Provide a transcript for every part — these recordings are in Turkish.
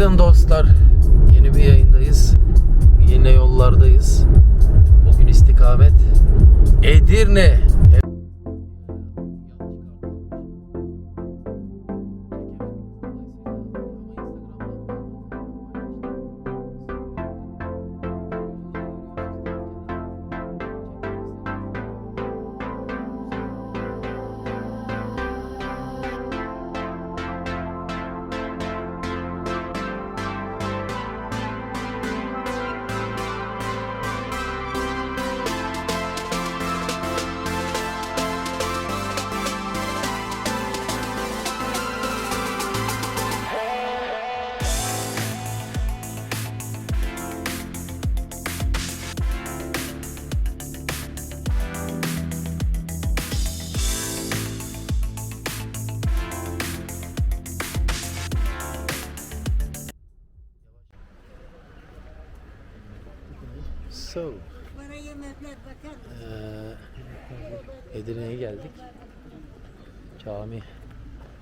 Günaydın dostlar. Yeni bir yayındayız. Yine yollardayız. Bugün istikamet Edirne.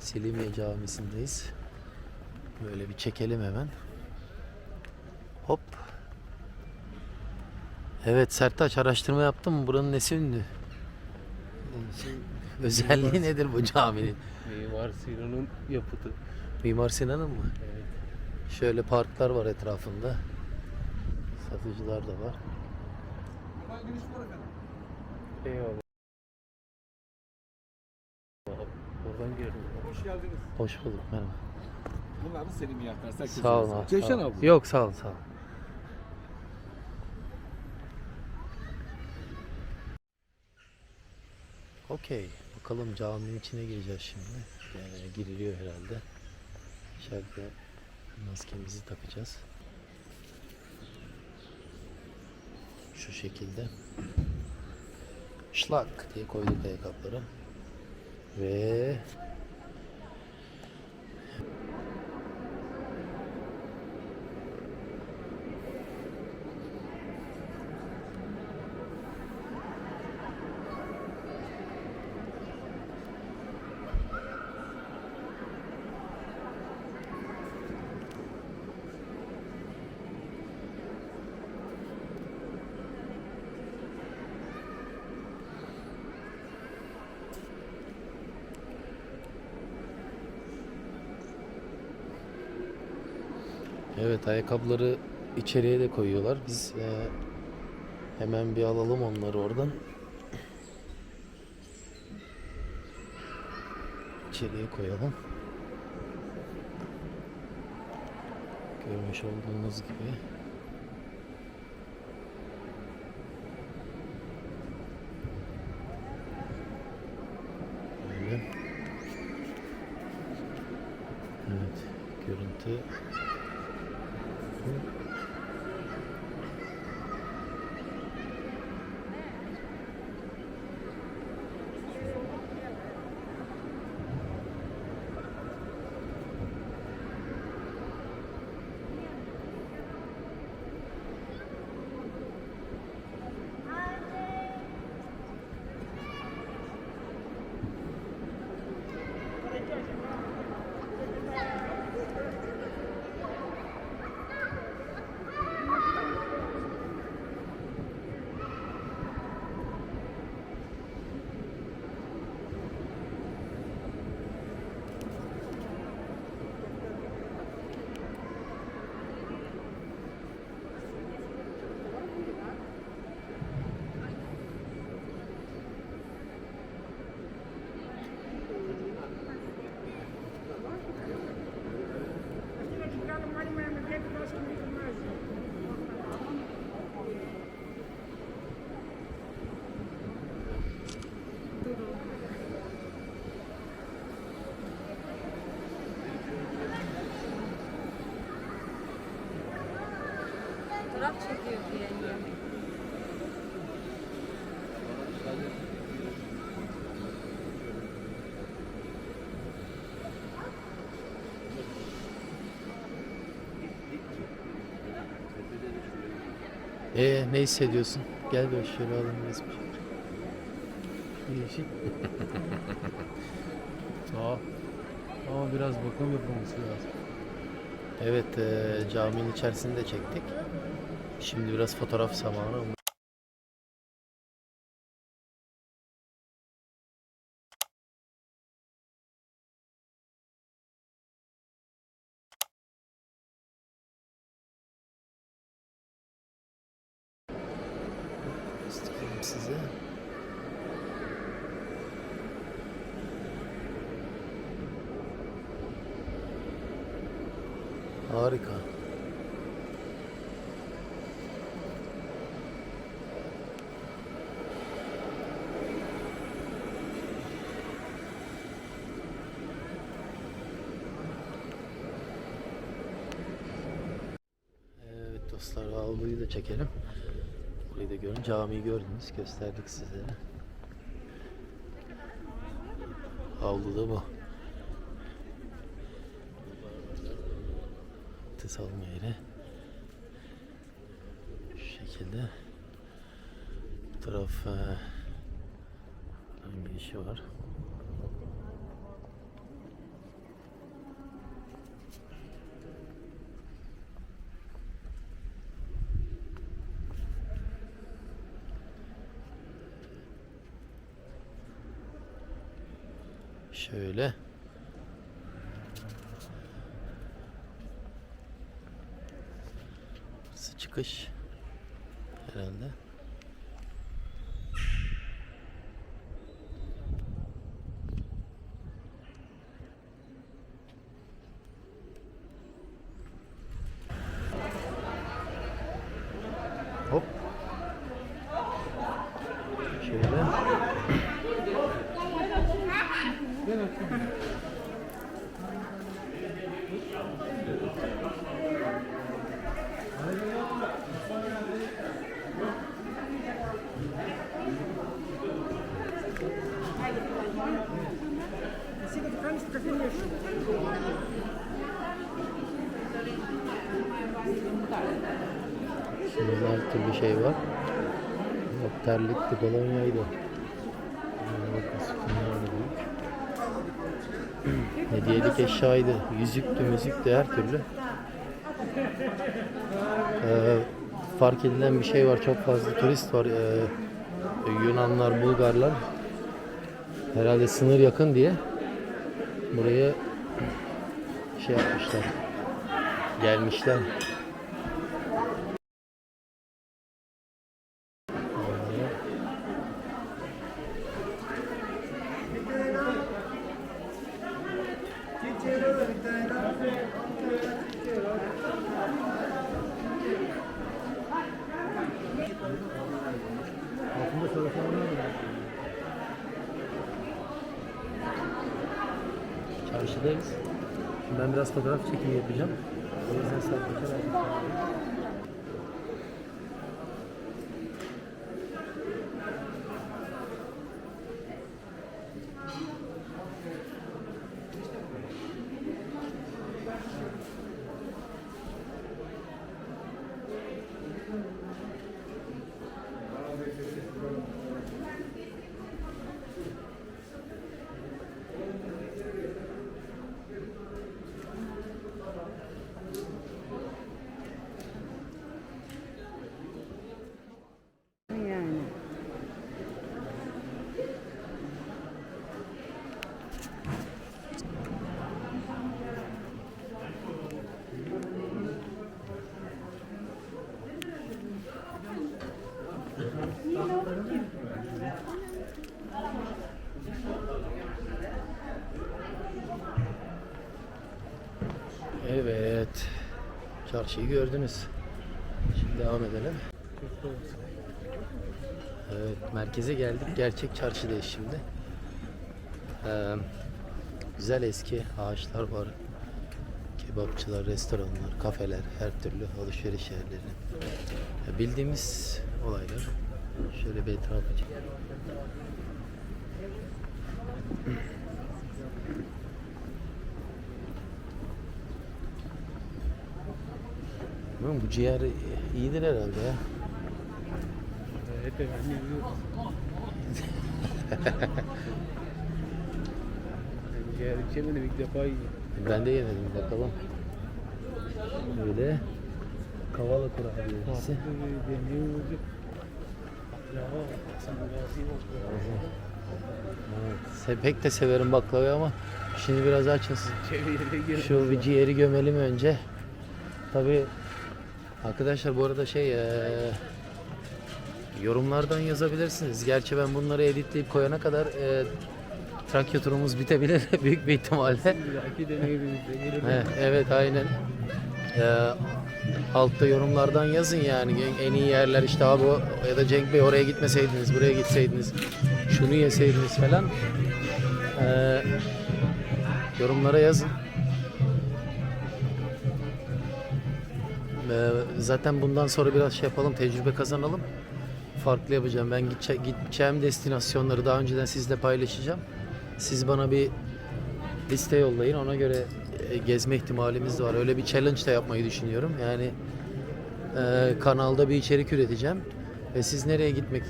Selimiye Camisi'ndeyiz. Böyle bir çekelim hemen. Hop. Evet Sertaç araştırma yaptın mı? Buranın nesi ünlü? Özelliği nedir bu caminin? Mimar Sinan'ın yapıtı. Mimar Sinan'ın mı? Evet. Şöyle parklar var etrafında. Satıcılar da var. Eyvallah. Oradan girdim. Hoş geldiniz. Hoş bulduk merhaba. Bunlar da senin miyaklar. Sağ olun abi. sağ Cevşen olun. abla. Yok sağ olun sağ olun. Okey. Bakalım caminin içine gireceğiz şimdi. Yani giriliyor herhalde. İçeride maskemizi takacağız. Şu şekilde. Şlak diye koyduk ayakkabıları. Ve Evet ayakkabıları içeriye de koyuyorlar. Biz e, hemen bir alalım onları oradan. İçeriye koyalım. Görmüş olduğunuz gibi. Böyle. Evet, görüntü Fotoğraf çekiyor diye. Ee, ne hissediyorsun? Gel böyle şöyle alalım resmi. Değişik. Aa, ama biraz bakım yapılması lazım. Evet, e, caminin içerisini de çektik. Şimdi biraz fotoğraf zamanı. Size. Harika. Avluyu da çekelim. Burayı da görün. Camiyi gördünüz. Gösterdik size. Avlu da bu. Abdest yeri. Şu şekilde. Bu taraf e, bir işi var. Şöyle. Burası çıkış herhalde. Hop. Şimdi her türlü şey var. Yok terlikti, kolonyaydı. Hediyelik eşyaydı, yüzüktü, müziktü, her türlü. Ee, fark edilen bir şey var, çok fazla turist var. Ee, Yunanlar, Bulgarlar. Herhalde sınır yakın diye buraya şey yapmışlar. Gelmişler. Çarşıdayız. Şimdi ben biraz fotoğraf çekimi yapacağım. O yüzden sadece Yani. Evet. Çarşıyı gördünüz. Şimdi devam edelim. Evet, merkeze geldik. Gerçek çarşıdayız şimdi. Ee, güzel eski ağaçlar var. Kebapçılar, restoranlar, kafeler, her türlü alışveriş yerleri. Ya bildiğimiz olaylar. Şöyle bir etrafı çekelim. Bilmiyorum, Bu ciğer iyidir herhalde ya. Efendim ben ciğer içemedim ilk defa yiyeceğim. Ben de yemedim bakalım. Böyle kavala kurabiyesi. Evet. Pek de severim baklavayı ama şimdi biraz açız. Şu bir ciğeri gömelim önce. Tabi arkadaşlar bu arada şey eee, yorumlardan yazabilirsiniz. Gerçi ben bunları editleyip koyana kadar eee Trakya turumuz bitebilir büyük bir ihtimalle. Evet aynen. Eee, altta yorumlardan yazın yani en- iyi yerler işte abi ya da Cenk Bey oraya gitmeseydiniz buraya gitseydiniz şunu yeseydiniz falan Eee, yorumlara yazın. Zaten bundan sonra biraz şey yapalım tecrübe kazanalım. Farklı yapacağım. Ben gidece- gideceğim destinasyonları daha önceden sizle paylaşacağım. Siz bana bir liste yollayın. Ona göre e, gezme ihtimalimiz de var. Öyle bir challenge da yapmayı düşünüyorum. Yani e, kanalda bir içerik üreteceğim. Ve siz nereye gitmek,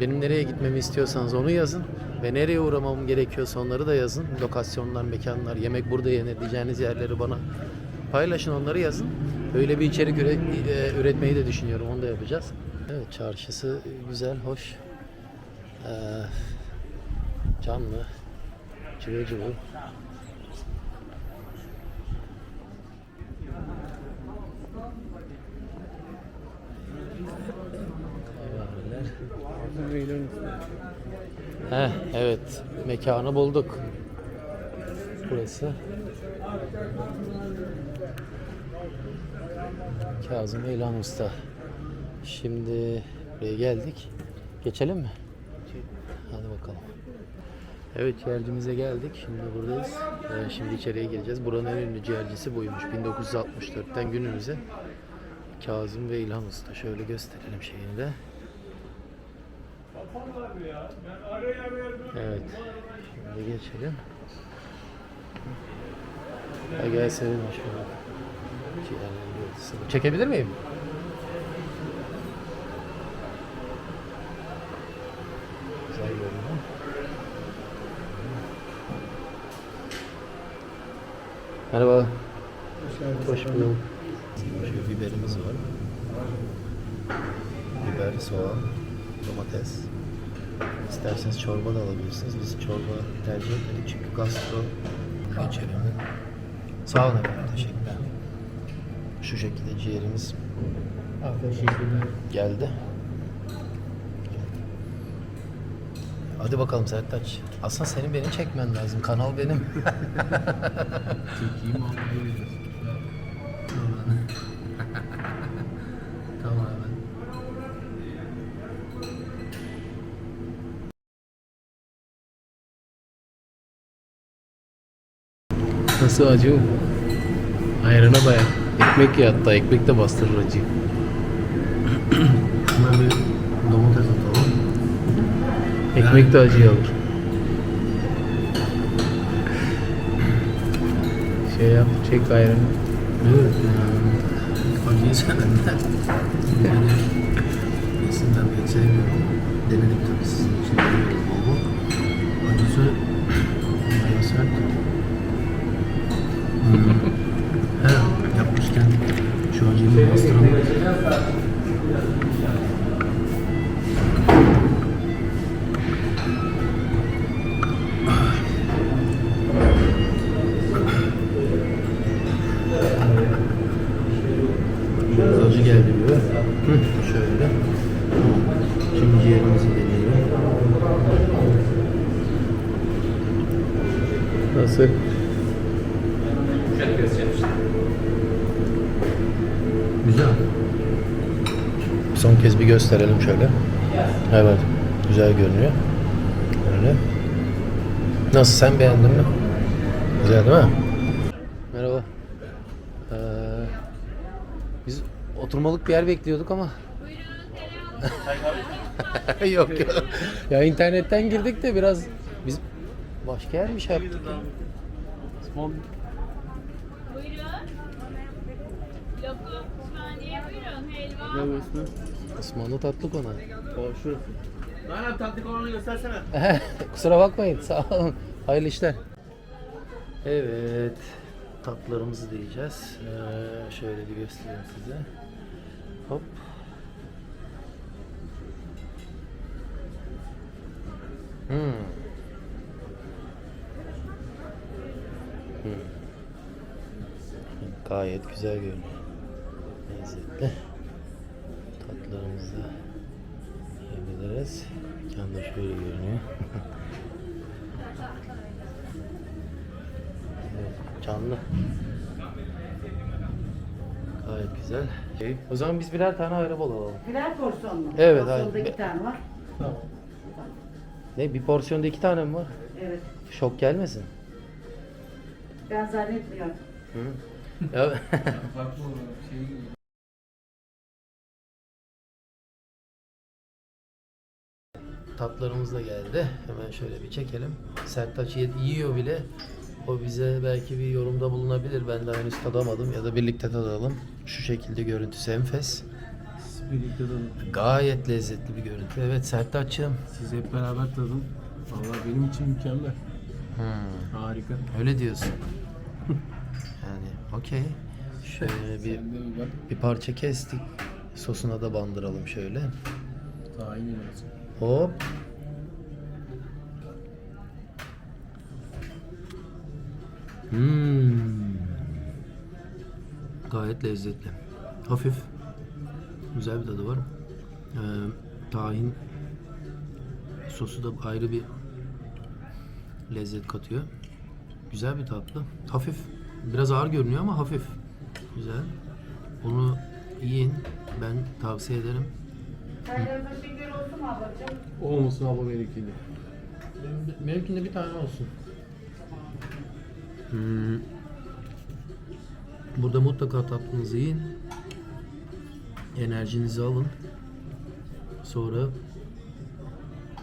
benim nereye gitmemi istiyorsanız onu yazın. Ve nereye uğramam gerekiyorsa onları da yazın. Lokasyonlar, mekanlar, yemek burada yenir diyeceğiniz yerleri bana paylaşın onları yazın. Öyle bir içerik üre- e, üretmeyi de düşünüyorum. Onu da yapacağız. Evet çarşısı güzel, hoş. Ee, canlı, cıvıl cıvıl. Heh, evet mekanı bulduk. Burası. Kazım İlhan Usta. Şimdi buraya geldik. Geçelim mi? Hadi bakalım. Evet ciğercimize geldik. Şimdi buradayız. Ee, şimdi içeriye gireceğiz. Buranın en ünlü ciğercisi buymuş. 1964'ten günümüze. Kazım ve İlhan Usta. Şöyle gösterelim şeyini de. Evet. Şimdi geçelim. Ha, gel senin şöyle. Çekebilir miyim? Güzel görünüyor. Merhaba. Hoş bulduk. Şu biberimiz var. Biber, soğan, domates. İsterseniz çorba da alabilirsiniz. Biz çorba tercih etmedik çünkü gastro içeriğinde. Sağ olun efendim. Teşekkürler. Şu şekilde ciğerimiz geldi. Hadi bakalım Sertaç. Aslında senin beni çekmen lazım. Kanal benim. Çekeyim ama tamam hemen. Nasıl acı? Ayrına baya. Ekmek ya hatta ekmek de bastırır acıyı. Buna bir domates atalım. Ekmek de acıyı alır. Şey yap, çek ayranı. Evet. Acıyı sevmem. Yani aslında ben sevmiyorum. Denedik tabii sizin için. Acısı bayağı sert. Yapmışken şu bir bastıralım. Biraz acı geldi. Hı, şöyle. Şimdi ciğerimizi deneyelim. Nasıl? Kez bir gösterelim şöyle. Evet. Güzel görünüyor. Öyle. Nasıl sen beğendin mi? Güzel değil mi? Merhaba. Ee, biz oturmalık bir yer bekliyorduk ama. yok yok. Ya internetten girdik de biraz biz başka yer mi şey yaptık? Small Buyurun. Lokum, buyurun. Helva. ne? Osmanlı tatlı konu. O şurası. Bana tatlı kovanı göstersene. Kusura bakmayın. Sağ olun. Hayırlı işler. Evet. tatlılarımızı diyeceğiz. Ee, şöyle bir göstereyim size. Hop. Hmm. Hmm. Gayet güzel görünüyor. Lezzetli. Şöyle görünüyor. Evet, canlı. Gayet güzel. Şey, o zaman biz birer tane ayran alalım. Birer porsiyon mu? Evet, Porsiyonda hayır. iki tane var. Ne bir porsiyonda iki tane mi var? Evet. Şok gelmesin. Ben zannetmiyorum. Hı? Ya, Farklı şey tatlarımız da geldi. Hemen şöyle bir çekelim. Sertaç yiyor bile. O bize belki bir yorumda bulunabilir. Ben daha henüz tadamadım ya da birlikte tadalım. Şu şekilde görüntüsü enfes. Birlikte de Gayet lezzetli bir görüntü. Evet Sertaç'ım. siz hep beraber tadın. Vallahi benim için mükemmel. Hmm, Harika. öyle diyorsun. yani okey. Şöyle bir, bir parça kestik. Sosuna da bandıralım şöyle. Tahin lazım. Hop. Hmm. Gayet lezzetli. Hafif. Güzel bir tadı var. Ee, tahin sosu da ayrı bir lezzet katıyor. Güzel bir tatlı. Hafif. Biraz ağır görünüyor ama hafif. Güzel. Bunu yiyin. Ben tavsiye ederim. Çaylarında ablacığım? Olmasın abla benimkinde. Benimkinde bir tane olsun. Hmm. Burada mutlaka tatlınızı yiyin. Enerjinizi alın. Sonra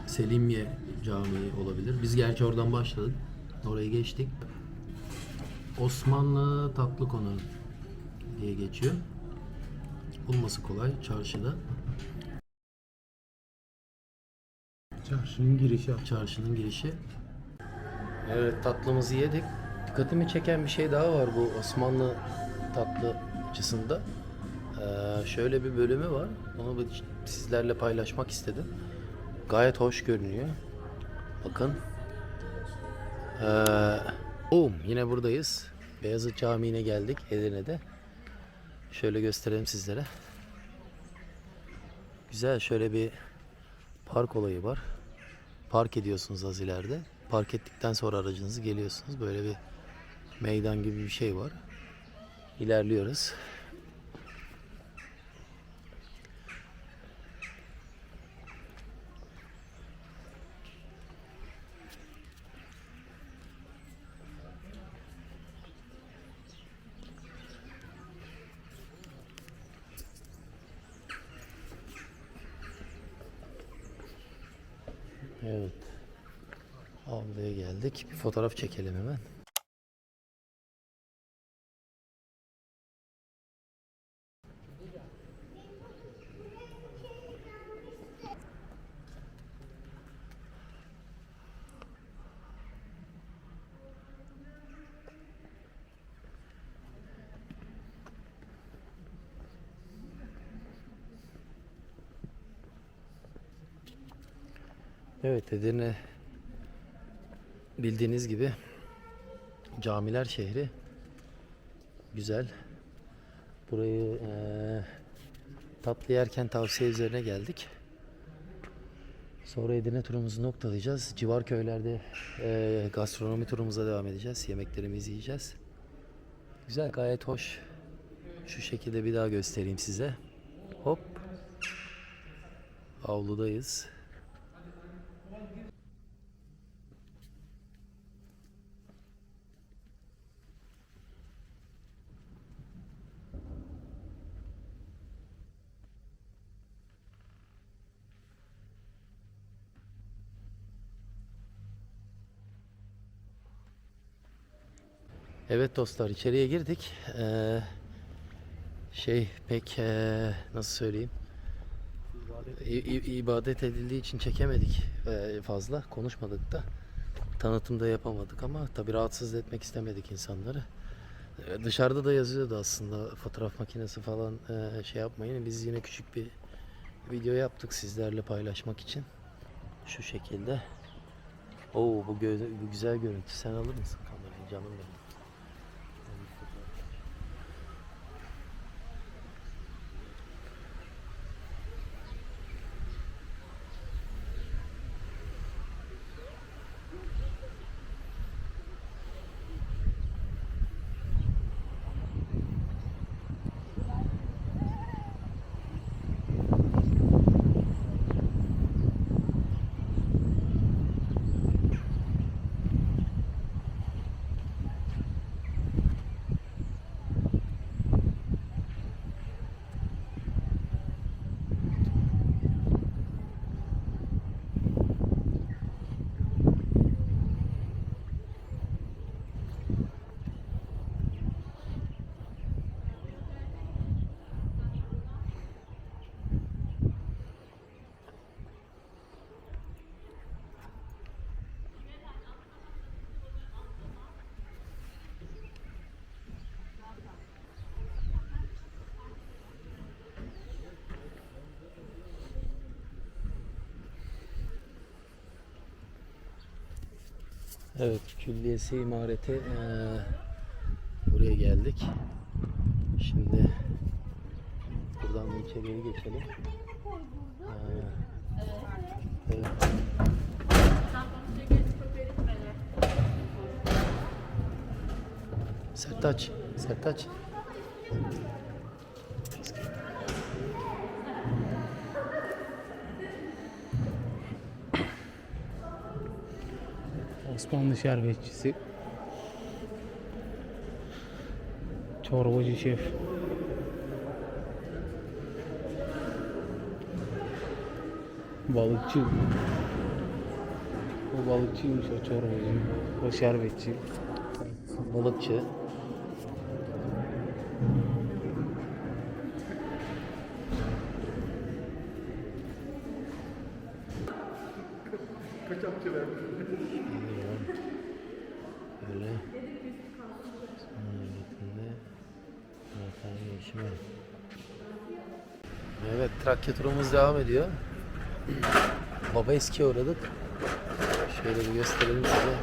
Selimiye Camii olabilir. Biz gerçi oradan başladık. Oraya geçtik. Osmanlı Tatlı Konağı diye geçiyor. Bulması kolay çarşıda. Çarşının girişi aç. Çarşının girişi. Evet tatlımızı yedik. Dikkatimi çeken bir şey daha var bu Osmanlı tatlıcısında. Ee, şöyle bir bölümü var. Onu sizlerle paylaşmak istedim. Gayet hoş görünüyor. Bakın. Ee, boom, yine buradayız. Beyazıt Camii'ne geldik Edirne'de. Şöyle gösterelim sizlere. Güzel şöyle bir park olayı var park ediyorsunuz az ileride. Park ettikten sonra aracınızı geliyorsunuz. Böyle bir meydan gibi bir şey var. İlerliyoruz. Evet. Avluya geldik. Bir fotoğraf çekelim hemen. Evet Edirne bildiğiniz gibi camiler şehri güzel. Burayı eee tatlı yerken tavsiye üzerine geldik. Sonra Edirne turumuzu noktalayacağız. Civar köylerde eee, gastronomi turumuza devam edeceğiz. Yemeklerimizi yiyeceğiz. Güzel gayet hoş. Şu şekilde bir daha göstereyim size. Hop. Avludayız. Evet dostlar içeriye girdik. Ee, şey pek ee, nasıl söyleyeyim? İ- i- ibadet edildiği için çekemedik ee, fazla. Konuşmadık da. Tanıtımda yapamadık ama tabi rahatsız etmek istemedik insanları. E, Dışarıda da yazıyordu aslında fotoğraf makinesi falan e, şey yapmayın. Biz yine küçük bir video yaptık sizlerle paylaşmak için. Şu şekilde. Oo bu, gö- bu güzel görüntü. Sen alır mısın kamerayı canım benim? Evet, külliyesi imareti eee, buraya geldik. Şimdi buradan bir içeriye geçelim. Eee, evet. Sertaç, Sertaç. Osmanlı şerbetçisi. Çorbacı şef. Balıkçı. O balıkçıymış o çorbacı. O şerbetçi. Balıkçı. Trakya turumuz devam ediyor. Baba eskiye uğradık. Şöyle bir gösterelim size.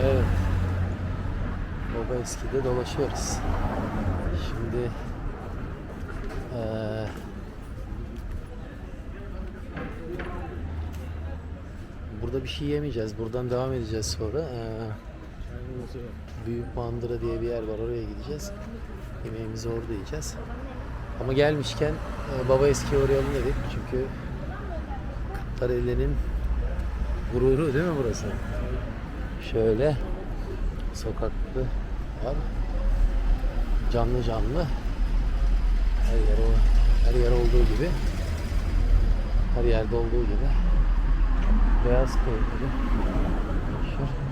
Evet. Baba eskide dolaşıyoruz. Şimdi eee burada bir şey yemeyeceğiz. Buradan devam edeceğiz sonra. Eee Büyük Mandıra diye bir yer var. Oraya gideceğiz. Yemeğimizi orada yiyeceğiz. Ama gelmişken e, Baba Eski'ye uğrayalım dedik. Çünkü Kırklareli'nin gururu değil mi burası? Şöyle sokaklı var. Canlı canlı. Her yer her yer olduğu gibi. Her yerde olduğu gibi. Beyaz peyniri. Meşhur.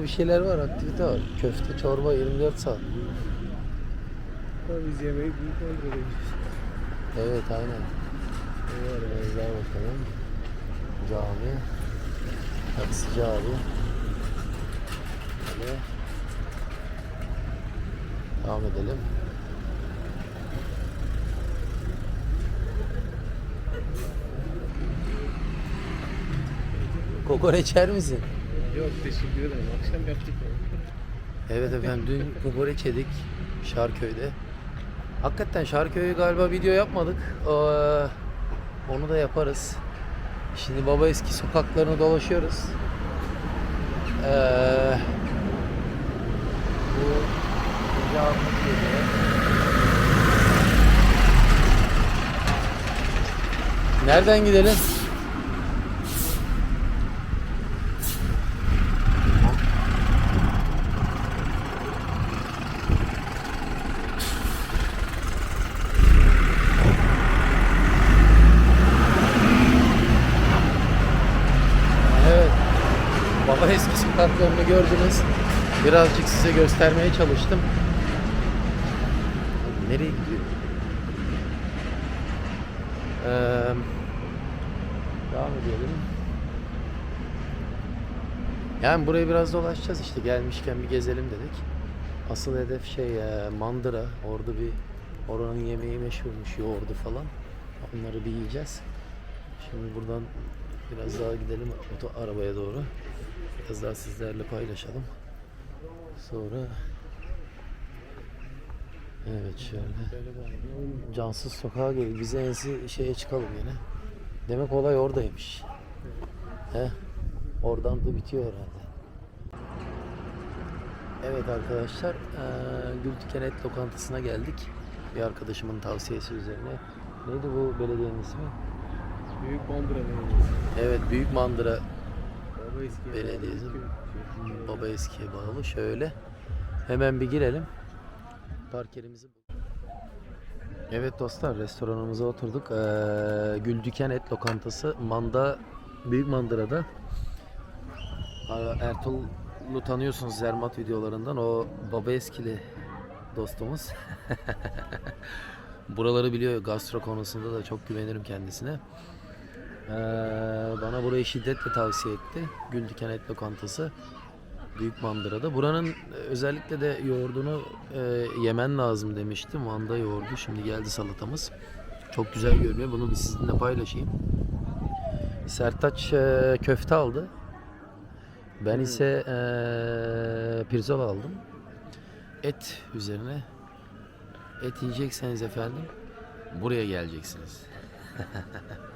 Burada bir şeyler var, aktivite var. Köfte, çorba 24 saat. Biz yemeği büyük öldüreceğiz. Evet, aynen. Evet, biraz bakalım. Cami. Taksici abi. Böyle. Devam edelim. Kokoreç yer misin? Yok teşekkür ederim. Akşam yaptık. Evet efendim dün kokoreç yedik Şarköy'de. Hakikaten Şarköy'ü galiba video yapmadık. Ee, onu da yaparız. Şimdi baba eski sokaklarını dolaşıyoruz. Ee, bu. Nereden gidelim? Evet. Baba eski sokaklarını gördünüz. Birazcık size göstermeye çalıştım. Nereye gidiyor? Ee, devam edelim. Yani burayı biraz dolaşacağız işte gelmişken bir gezelim dedik. Asıl hedef şey Mandıra. Orada bir oranın yemeği meşhurmuş yoğurdu falan. Onları bir yiyeceğiz. Şimdi buradan biraz daha gidelim oto arabaya doğru. Biraz daha sizlerle paylaşalım. Sonra Evet şöyle. Cansız sokağa geldik. Bize ensi şeye çıkalım yine. Demek olay oradaymış. He? Oradan da bitiyor herhalde. Evet arkadaşlar, eee Gültüken Et Lokantası'na geldik. Bir arkadaşımın tavsiyesi üzerine. Neydi bu belediyenin ismi? Büyük Bandıra Belediyesi. Evet, Büyük Mandıra. Belediyesi. Baba eskiye bağlı. Şöyle. Hemen bir girelim. Park yerimizi Evet dostlar restoranımıza oturduk. Ee, Güldüken Et Lokantası Manda Büyük Mandıra'da. Ertuğrul'u tanıyorsunuz Zermat videolarından. O baba eskili dostumuz. Buraları biliyor. Gastro konusunda da çok güvenirim kendisine. Ee, bana burayı şiddetle tavsiye etti. Güldüken Et Lokantası. Büyük Mandıra'da. Buranın e, özellikle de yoğurdunu e, yemen lazım demişti. Manda yoğurdu. Şimdi geldi salatamız. Çok güzel görünüyor. Bunu bir sizinle paylaşayım. Sertaç e, köfte aldı. Ben ise e, pirzola aldım. Et üzerine. Et yiyecekseniz efendim buraya geleceksiniz.